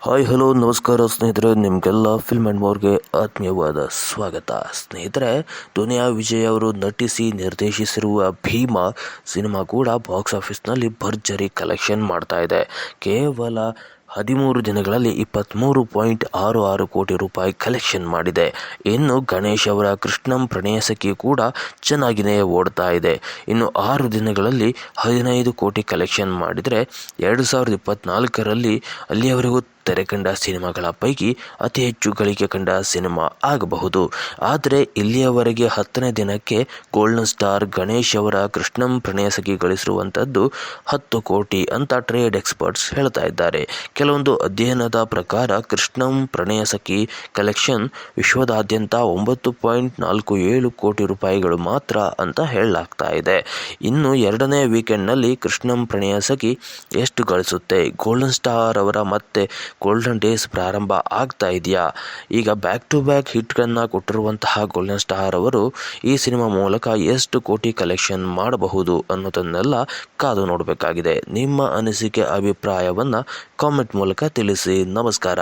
Hi, hello, ನಮಸ್ಕಾರ ಸ್ನೇಹಿತರೆ, ನಿಮಗೆಲ್ಲ ಫಿಲ್ಮ್ ಆ್ಯಂಡ್ ಮೋರ್ಗೆ ಆತ್ಮೀಯವಾದ ಸ್ವಾಗತ. ಸ್ನೇಹಿತರೆ ದುನಿಯಾ ವಿಜಯ್ ಅವರು ನಟಿಸಿ ನಿರ್ದೇಶಿಸಿರುವ ಭೀಮಾ ಸಿನಿಮಾ ಕೂಡ ಬಾಕ್ಸ್ ಆಫೀಸ್ನಲ್ಲಿ ಭರ್ಜರಿ ಕಲೆಕ್ಷನ್ ಮಾಡ್ತಾ ಇದೆ. ಕೇವಲ ಹದಿಮೂರು ದಿನಗಳಲ್ಲಿ ಇಪ್ಪತ್ತ್ಮೂರು ಪಾಯಿಂಟ್ ಆರು ಆರು ಕೋಟಿ ರೂಪಾಯಿ ಕಲೆಕ್ಷನ್ ಮಾಡಿದೆ. ಇನ್ನು ಗಣೇಶ್ ಅವರ ಕೃಷ್ಣಂ ಪ್ರಣಯಸಖಿ ಕೂಡ ಚೆನ್ನಾಗಿಯೇ ಓಡ್ತಾ ಇದೆ. ಇನ್ನು ಆರು ದಿನಗಳಲ್ಲಿ ಹದಿನೈದು ಕೋಟಿ ಕಲೆಕ್ಷನ್ ಮಾಡಿದರೆ ಎರಡು ಸಾವಿರದ ಇಪ್ಪತ್ತ್ನಾಲ್ಕರಲ್ಲಿ ಅಲ್ಲಿಯವರೆಗೂ ತೆರೆ ಕಂಡ ಸಿನಿಮಾಗಳ ಪೈಕಿ ಅತಿ ಹೆಚ್ಚು ಗಳಿಕೆ ಕಂಡ ಸಿನಿಮಾ ಆಗಬಹುದು. ಆದರೆ ಇಲ್ಲಿಯವರೆಗೆ ಹತ್ತನೇ ದಿನಕ್ಕೆ ಗೋಲ್ಡನ್ ಸ್ಟಾರ್ ಗಣೇಶ್ ಅವರ ಕೃಷ್ಣಂ ಪ್ರಣಯಸಖಿ ಗಳಿಸಿರುವಂಥದ್ದು ಹತ್ತು ಕೋಟಿ ಅಂತ ಟ್ರೇಡ್ ಎಕ್ಸ್ಪರ್ಟ್ಸ್ ಹೇಳ್ತಾ ಇದ್ದಾರೆ. ಕೆಲವೊಂದು ಅಧ್ಯಯನದ ಪ್ರಕಾರ ಕೃಷ್ಣಂ ಪ್ರಣಯಸಖಿ ಕಲೆಕ್ಷನ್ ವಿಶ್ವದಾದ್ಯಂತ ಒಂಬತ್ತು ಪಾಯಿಂಟ್ ನಾಲ್ಕು ಏಳು ಕೋಟಿ ರೂಪಾಯಿಗಳು ಮಾತ್ರ ಅಂತ ಹೇಳಲಾಗ್ತಾ ಇದೆ. ಇನ್ನು ಎರಡನೇ ವೀಕೆಂಡ್ನಲ್ಲಿ ಕೃಷ್ಣಂ ಪ್ರಣಯಸಖಿ ಎಷ್ಟು ಗಳಿಸುತ್ತೆ? ಗೋಲ್ಡನ್ ಸ್ಟಾರ್ ಅವರ ಮತ್ತೆ ಗೋಲ್ಡನ್ ಡೇಸ್ ಪ್ರಾರಂಭ ಆಗ್ತಾ ಇದೆಯಾ? ಈಗ ಬ್ಯಾಕ್ ಟು ಬ್ಯಾಕ್ ಹಿಟ್ಗಳನ್ನು ಕೊಟ್ಟಿರುವಂತಹ ಗೋಲ್ಡನ್ ಸ್ಟಾರ್ ಅವರು ಈ ಸಿನಿಮಾ ಮೂಲಕ ಎಷ್ಟು ಕೋಟಿ ಕಲೆಕ್ಷನ್ ಮಾಡಬಹುದು ಅನ್ನೋದನ್ನೆಲ್ಲ ಕಾದು ನೋಡಬೇಕಾಗಿದೆ. ನಿಮ್ಮ ಅನಿಸಿಕೆ, ಅಭಿಪ್ರಾಯವನ್ನು ಕಾಮೆಂಟ್ ಮೂಲಕ ತಿಳಿಸಿ. ನಮಸ್ಕಾರ.